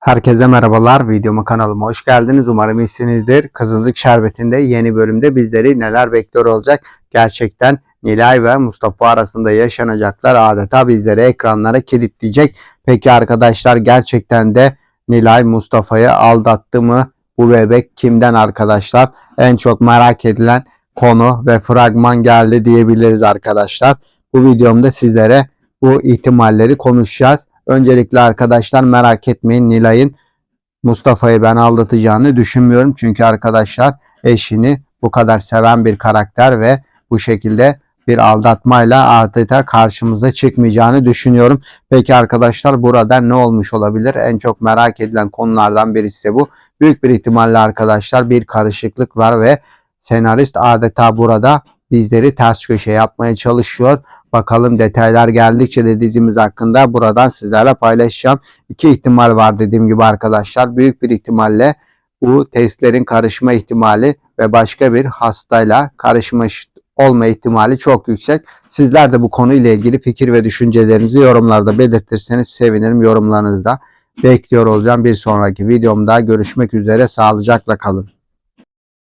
Herkese merhabalar. Videoma kanalıma hoş geldiniz. Umarım iyisinizdir. Kızılcık Şerbeti'nde yeni bölümde bizleri neler bekliyor olacak? Gerçekten Nilay ve Mustafa arasında yaşanacaklar adeta bizleri ekranlara kilitleyecek. Peki arkadaşlar gerçekten de Nilay Mustafa'yı aldattı mı? Bu bebek kimden arkadaşlar? En çok merak edilen konu ve fragman geldi diyebiliriz arkadaşlar. Bu videomda sizlere bu ihtimalleri konuşacağız. Öncelikle arkadaşlar merak etmeyin Nilay'ın Mustafa'yı ben aldatacağını düşünmüyorum. Çünkü arkadaşlar eşini bu kadar seven bir karakter ve bu şekilde bir aldatmayla adeta karşımıza çıkmayacağını düşünüyorum. Peki arkadaşlar burada ne olmuş olabilir? En çok merak edilen konulardan birisi de bu. Büyük bir ihtimalle arkadaşlar bir karışıklık var ve senarist adeta burada bizleri ters köşe yapmaya çalışıyor. Bakalım detaylar geldikçe de dizimiz hakkında buradan sizlerle paylaşacağım. İki ihtimal var dediğim gibi arkadaşlar. Büyük bir ihtimalle bu testlerin karışma ihtimali ve başka bir hastayla karışmış olma ihtimali çok yüksek. Sizler de bu konuyla ilgili fikir ve düşüncelerinizi yorumlarda belirtirseniz sevinirim. Yorumlarınızda bekliyor olacağım. Bir sonraki videomda görüşmek üzere. Sağlıcakla kalın.